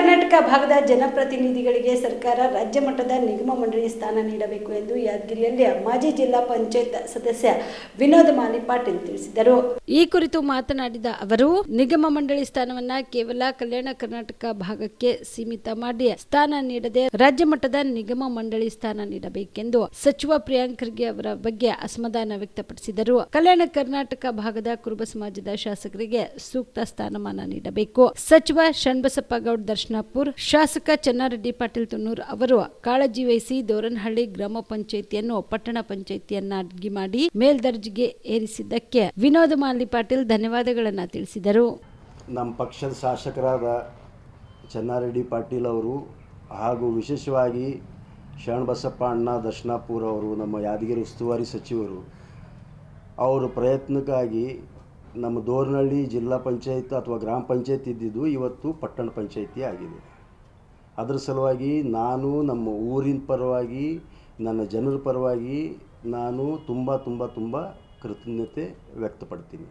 ಕರ್ನಾಟಕ ಭಾಗದ ಜನಪ್ರತಿನಿಧಿಗಳಿಗೆ ಸರ್ಕಾರ, ರಾಜ್ಯ ಮಟ್ಟದ ನಿಗಮ ಮಂಡಳಿ ಸ್ಥಾನ ನೀಡಬೇಕು ಎಂದು ಯಾದಗಿರಿಯಲ್ಲಿ ಮಾಜಿ ಜಿಲ್ಲಾ ಪಂಚಾಯತ್ ಸದಸ್ಯ ವಿನೋದ್ ಮಾಲಿ ಪಾಟೀಲ್ ತಿಳಿಸಿದರು. ಈ ಕುರಿತು ಮಾತನಾಡಿದ ಅವರು, ನಿಗಮ ಮಂಡಳಿ ಸ್ಥಾನವನ್ನ ಕೇವಲ ಕಲ್ಯಾಣ ಕರ್ನಾಟಕ ಭಾಗಕ್ಕೆ ಸೀಮಿತ ಮಾಡಿ ಸ್ಥಾನ ನೀಡದೆ ರಾಜ್ಯ ಮಟ್ಟದ ನಿಗಮ ಮಂಡಳಿ ಸ್ಥಾನ ನೀಡಬೇಕೆಂದು ಸಚಿವ ಪ್ರಿಯಾಂಕ್ ಖರ್ಗೆ ಅವರ ಬಗ್ಗೆ ಅಸಮಾಧಾನ ವ್ಯಕ್ತಪಡಿಸಿದರು. ಕಲ್ಯಾಣ ಕರ್ನಾಟಕ ಭಾಗದ ಕುರುಬ ಸಮಾಜದ ಶಾಸಕರಿಗೆ ಸೂಕ್ತ ಸ್ಥಾನಮಾನ ನೀಡಬೇಕು. ಸಚಿವ ಶಣ್ಬಸಪ್ಪ ಗೌಡ್ ದರ್ಶನಾಪುರ್ ಶಾಸಕ ಚನ್ನಾರೆಡ್ಡಿ ಪಾಟೀಲ್ ತುನ್ನೂರ್ ಅವರು ಕಾಳಜಿ ವಹಿಸಿ ದೋರನಹಳ್ಳಿ ಗ್ರಾಮ ಪಂಚಾಯಿತಿಯನ್ನು ಪಟ್ಟಣ ಪಂಚಾಯಿತಿಯನ್ನಾಗಿ ಮಾಡಿ ಮೇಲ್ದರ್ಜೆಗೆ ಏರಿಸಿದ್ದಕ್ಕೆ ವಿನೋದ ಮಾಲಿ ಪಾಟೀಲ್ ಧನ್ಯವಾದಗಳನ್ನು ತಿಳಿಸಿದರು. ನಮ್ಮ ಪಕ್ಷದ ಶಾಸಕರಾದ ಚನ್ನಾರೆಡ್ಡಿ ಪಾಟೀಲ್ ಅವರು ಹಾಗೂ ವಿಶೇಷವಾಗಿ ಶರಣಬಸಪ್ಪ ಅಣ್ಣ ದರ್ಶನಾಪುರ ಅವರು, ನಮ್ಮ ಯಾದಗಿರಿ ಉಸ್ತುವಾರಿ ಸಚಿವರು, ಅವರ ಪ್ರಯತ್ನಕ್ಕಾಗಿ ನಮ್ಮ ದೋರ್ನಳ್ಳಿ ಜಿಲ್ಲಾ ಪಂಚಾಯತ್ ಅಥವಾ ಗ್ರಾಮ ಪಂಚಾಯತ್ ಇದ್ದಿದ್ದು ಇವತ್ತು ಪಟ್ಟಣ ಪಂಚಾಯಿತಿ ಆಗಿದೆ. ಅದರ ಸಲುವಾಗಿ ನಾನು ನಮ್ಮ ಊರಿನ ಪರವಾಗಿ, ನನ್ನ ಜನರ ಪರವಾಗಿ ನಾನು ತುಂಬ ತುಂಬ ತುಂಬ ಕೃತಜ್ಞತೆ ವ್ಯಕ್ತಪಡ್ತೀನಿ.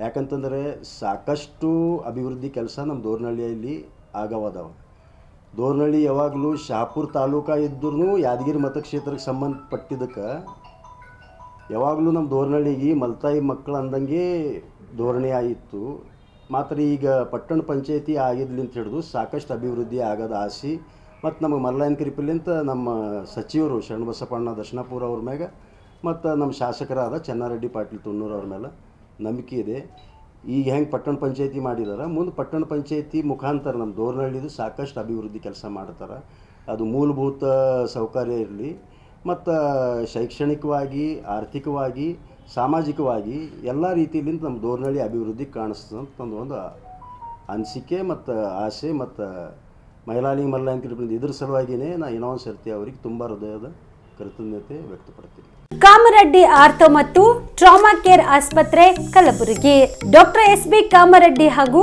ಯಾಕಂತಂದರೆ ಸಾಕಷ್ಟು ಅಭಿವೃದ್ಧಿ ಕೆಲಸ ನಮ್ಮ ದೋರ್ನಳ್ಳಿಯಲ್ಲಿ ಆಗವಾದವ. ದೋರ್ನಳ್ಳಿ ಯಾವಾಗಲೂ ಶಹಾಪುರ ತಾಲೂಕು ಇದ್ದರೂ ಯಾದಗಿರಿ ಮತಕ್ಷೇತ್ರಕ್ಕೆ ಸಂಬಂಧಪಟ್ಟಿದ್ದಕ್ಕೆ ಯಾವಾಗಲೂ ನಮ್ಮ ದೋರ್ನಹಳ್ಳಿಗೆ ಮಲ್ತಾಯಿ ಮಕ್ಕಳು ಅಂದಂಗೆ ಧೋರಣೆ ಆಯಿತು. ಮಾತ್ರ ಈಗ ಪಟ್ಟಣ ಪಂಚಾಯತಿ ಆಗಿದ್ಲಿಂತ ಹಿಡಿದು ಸಾಕಷ್ಟು ಅಭಿವೃದ್ಧಿ ಆಗದ ಆಸೆ, ಮತ್ತು ನಮಗೆ ಮಲ್ಲಾಯನ್ ಕರಿಪಲ್ಲಿಂತ ನಮ್ಮ ಸಚಿವರು ಶರಣಬಸಪ್ಪಣ್ಣ ದರ್ಶನಪುರ ಅವ್ರ ಮ್ಯಾಗ, ಮತ್ತು ನಮ್ಮ ಶಾಸಕರಾದ ಚೆನ್ನಾರೆಡ್ಡಿ ಪಾಟೀಲ್ ತುಣ್ಣೂರು ಅವ್ರ ಮೇಲೆ ನಂಬಿಕೆ ಇದೆ. ಈಗ ಹೆಂಗೆ ಪಟ್ಟಣ ಪಂಚಾಯತಿ ಮಾಡಿದಾರೆ? ಮುಂದೆ ಪಟ್ಟಣ ಪಂಚಾಯತಿ ಮುಖಾಂತರ ನಮ್ಮ ದೋರ್ನಹಳ್ಳಿದು ಸಾಕಷ್ಟು ಅಭಿವೃದ್ಧಿ ಕೆಲಸ ಮಾಡ್ತಾರೆ. ಅದು ಮೂಲಭೂತ ಸೌಕರ್ಯ ಇರಲಿ. ಮತ್ತು ಶೈಕ್ಷಣಿಕವಾಗಿ, ಆರ್ಥಿಕವಾಗಿ, ಸಾಮಾಜಿಕವಾಗಿ ಎಲ್ಲ ರೀತಿಯಿಂದ ನಮ್ಮ ದೋರ್ನಳ್ಳಿ ಅಭಿವೃದ್ಧಿ ಕಾಣಿಸ್ತದೆ ಅಂತ ಒಂದು ಅನಿಸಿಕೆ ಮತ್ತು ಆಸೆ ಮತ್ತು ಮೈಲಾಲಿ ಹೇಳಿ ಇದ್ರ ಸಲುವಾಗಿಯೇ ನಾ ಇನ್ನೊಂದು ಸರ್ತಿ ಅವರಿಗೆ ತುಂಬ ಹೃದಯದ ಕೃತಜ್ಞತೆ ವ್ಯಕ್ತಪಡ್ತೀನಿ. ಕಾಮರೆಡ್ಡಿ ಆರ್ಥೋ ಮತ್ತು ಟ್ರಾಮಾ ಕೇರ್ ಆಸ್ಪತ್ರೆ Kalaburagi. Doctor S B Kamareddy ಹಾಗೂ